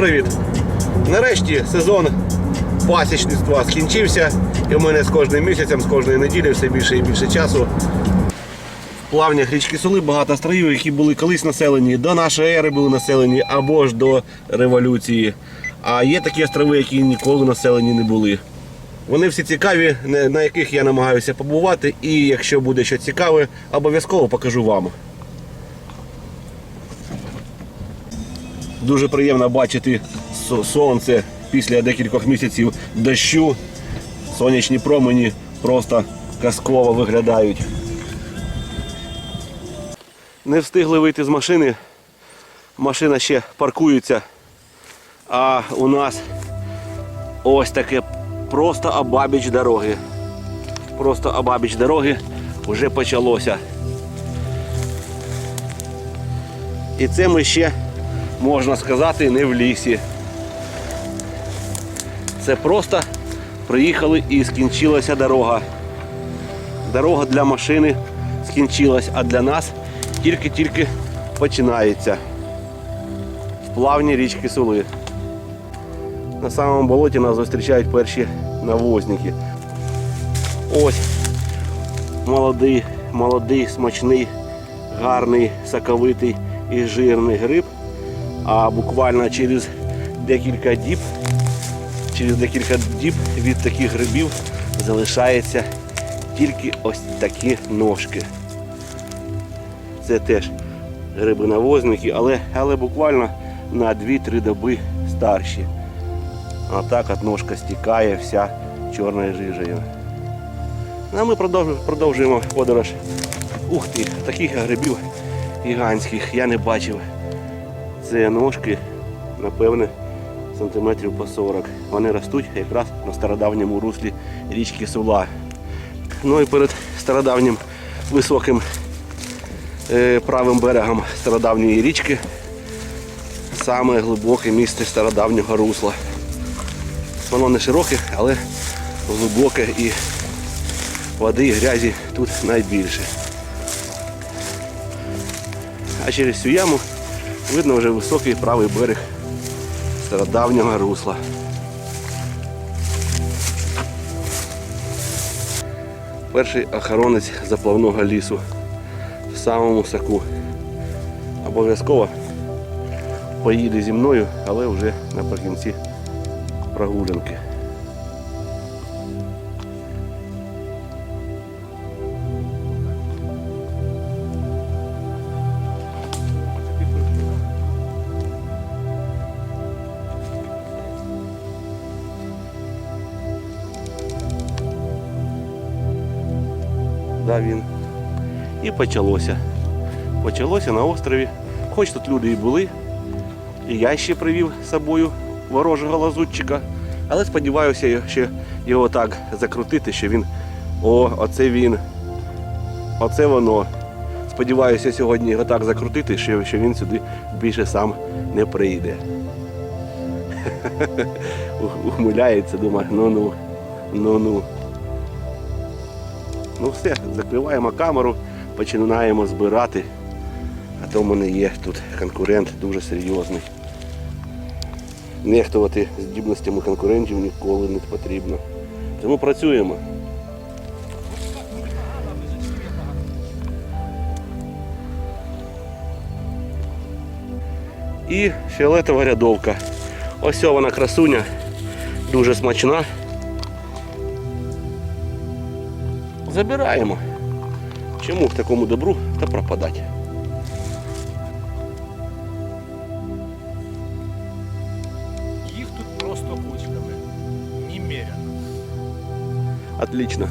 привіт! Нарешті сезон пасічництва скінчився, і в мене з кожним місяцем, з кожної неділі все більше і більше часу. В плавнях річки Соли багато островів, які були колись населені, до нашої ери були населені або ж до революції. А є такі острови, які ніколи населені не були. Вони всі цікаві, на яких я намагаюся побувати, і якщо буде щось цікаве, обов'язково покажу вам. Дуже приємно бачити сонце після декількох місяців дощу. Сонячні промені просто казково виглядають. Не встигли вийти з машини. Машина ще паркується. А у нас ось таке просто обабіч дороги. Просто обабіч дороги вже почалося. І це ми ще, можна сказати, не в лісі. Це просто приїхали і скінчилася дорога. Дорога для машини скінчилась, а для нас тільки-тільки починається. В плавні річки Сули. На самому болоті нас зустрічають перші навозники. Ось молодий, молодий, смачний, гарний, соковитий і жирний гриб. А буквально через декілька діб, через декілька діб від таких грибів залишається тільки ось такі ножки. Це теж гриби-навозники, але, але буквально на 2-3 доби старші. А так от ножка стікає вся чорною жижею. Ну, А ми продовжуємо подорож. Ух ти, таких грибів гігантських я не бачив. Це ножки, напевне, сантиметрів по 40. Вони ростуть якраз на стародавньому руслі річки Сула. Ну і перед стародавнім високим е, правим берегом стародавньої річки саме глибоке місце стародавнього русла. Воно не широке, але глибоке і води і грязі тут найбільше. А через цю яму видно вже високий правий берег стародавнього русла. Перший охоронець заплавного лісу в самому саку. Обов'язково поїде зі мною, але вже наприкінці прогулянки. Да, він. І почалося. Почалося на острові. Хоч тут люди і були, і я ще привів з собою ворожого лазутчика. Але сподіваюся, що його так закрутити, що він. О, оце він. Оце воно. Сподіваюся сьогодні його так закрутити, що він сюди більше сам не прийде. Ухмиляється, думає, ну-ну, ну-ну. Ну все, закриваємо камеру, починаємо збирати. А то в мене є тут конкурент дуже серйозний. Нехтувати здібностями конкурентів ніколи не потрібно. Тому працюємо. І фіолетова рядовка. Ось вона красуня, дуже смачна. Забираємо. Чому в такому добру та пропадати? Їх тут просто кучками. Немерено. Отлично.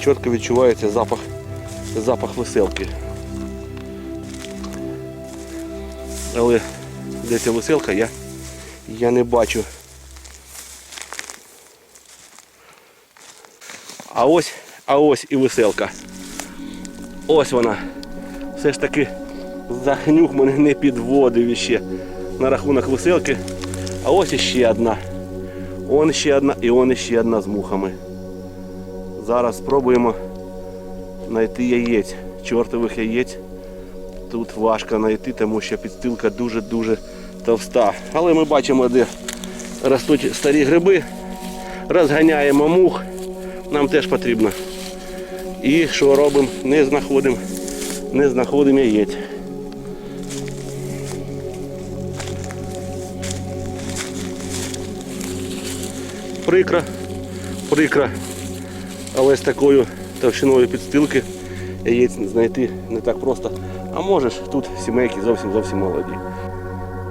Чітко відчувається запах, запах веселки. Але де ця веселка, я, я не бачу. А ось, а ось і веселка. Ось вона. Все ж таки захнюх мене не підводив іще на рахунок веселки. А ось іще одна. Он ще одна і он ще одна з мухами. Зараз спробуємо знайти яєць, чортових яєць Тут важко знайти, тому що підстилка дуже-дуже товста. Але ми бачимо, де ростуть старі гриби, розганяємо мух, нам теж потрібно. І що робимо? Не знаходимо, не знаходимо яєць. Прикро, прикро, але з такою товщиною підстилки яєць знайти не так просто. А можеш, тут сімейки зовсім зовсім молоді.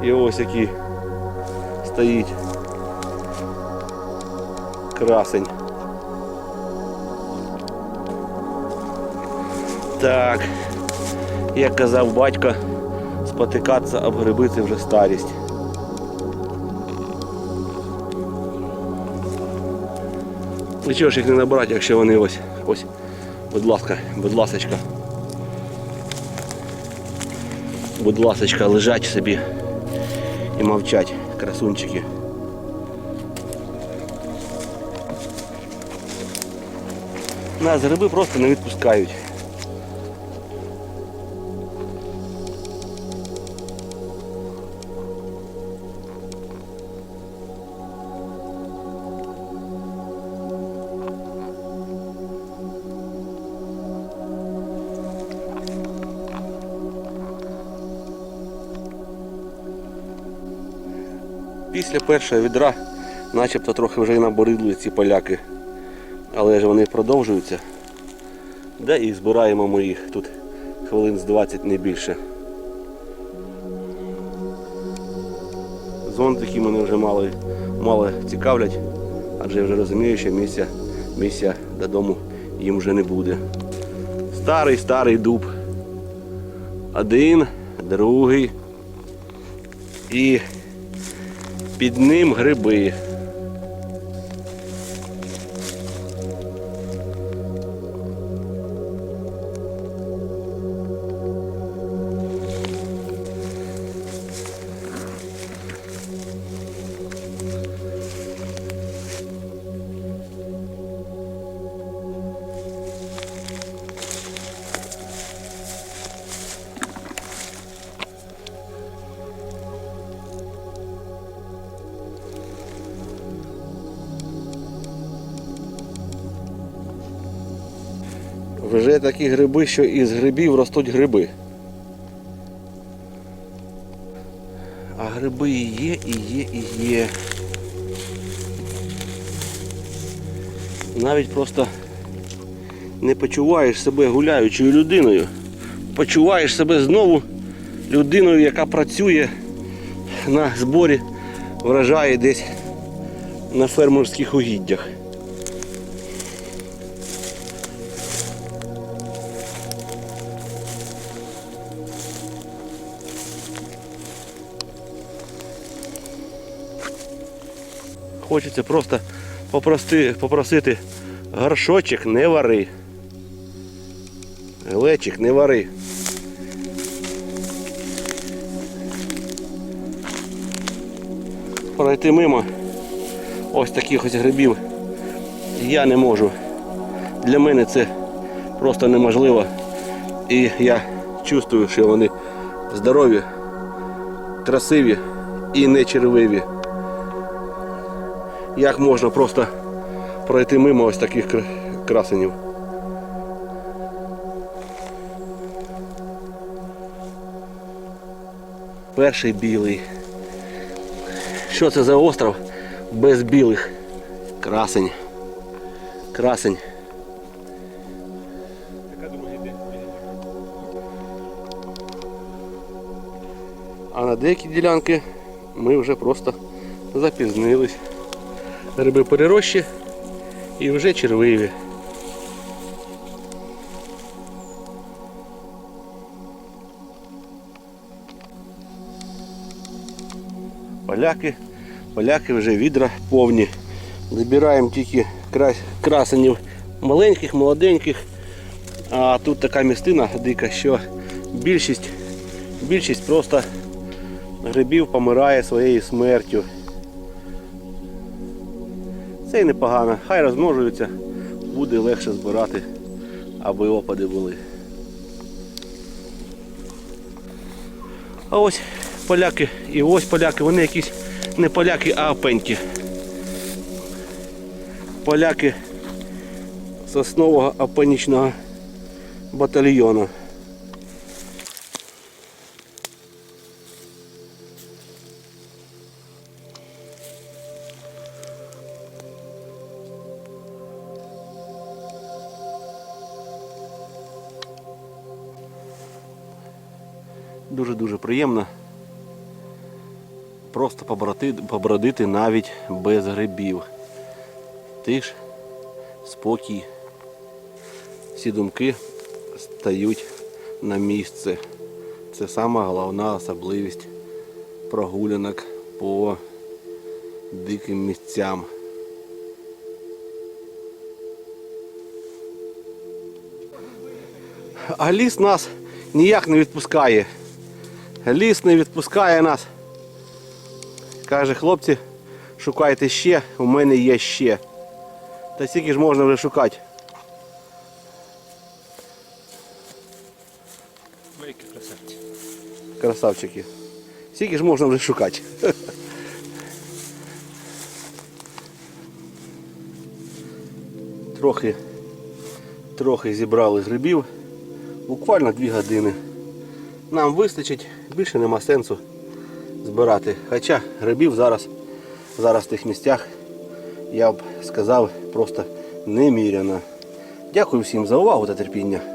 І ось який стоїть красень. Так, як казав батько, спотикатися об гриби це вже старість. І чого ж їх не набрати, якщо вони ось, ось, будь ласка, будь ласочка. Будь ласочка, лежать собі і мовчать, красунчики. Нас гриби просто не відпускають. Після першого відра начебто трохи вже і наборидли ці поляки. Але ж вони продовжуються. Да і збираємо ми їх тут хвилин з 20 не більше. Зонтики мене вже мало, мало цікавлять, адже я вже розумію, що місця, місця додому їм вже не буде. Старий старий дуб. Один, другий. І під ним гриби. Вже такі гриби, що із грибів ростуть гриби. А гриби і є, і є, і є. Навіть просто не почуваєш себе гуляючою людиною. Почуваєш себе знову людиною, яка працює на зборі, врожає десь на фермерських угіддях. Хочеться просто попрости, попросити горшочок не вари. Глечик не вари. Пройти мимо ось таких ось грибів я не можу. Для мене це просто неможливо. І я чувствую, що вони здорові, красиві і не червиві. Як можна просто пройти мимо ось таких красенів? Перший білий. Що це за остров без білих? Красень. Красень. А на деякі ділянки ми вже просто запізнились. Гриби перерощі і вже червиві. Поляки, поляки вже відра повні. Забираємо тільки красенів маленьких, молоденьких. А тут така містина дика, що більшість, більшість просто грибів помирає своєю смертю. Це і непогано. Хай розмножуються, буде легше збирати, аби опади були. А ось поляки і ось поляки, вони якісь не поляки, а опеньки. Поляки соснового опенічного батальйону. Дуже-дуже приємно. Просто побродити, навіть без грибів. Тиш, спокій. Всі думки стають на місце. Це сама головна особливість прогулянок по диким місцям. А ліс нас ніяк не відпускає. Ліс не відпускає нас. Каже, хлопці, шукайте ще, у мене є ще. Та скільки ж можна вже шукати? Великі красавці. Красавчики. Скільки ж можна вже шукати? Трохи, трохи зібрали грибів. Буквально дві години. Нам вистачить, більше нема сенсу збирати. Хоча грибів зараз, зараз в тих місцях, я б сказав, просто неміряно. Дякую всім за увагу та терпіння.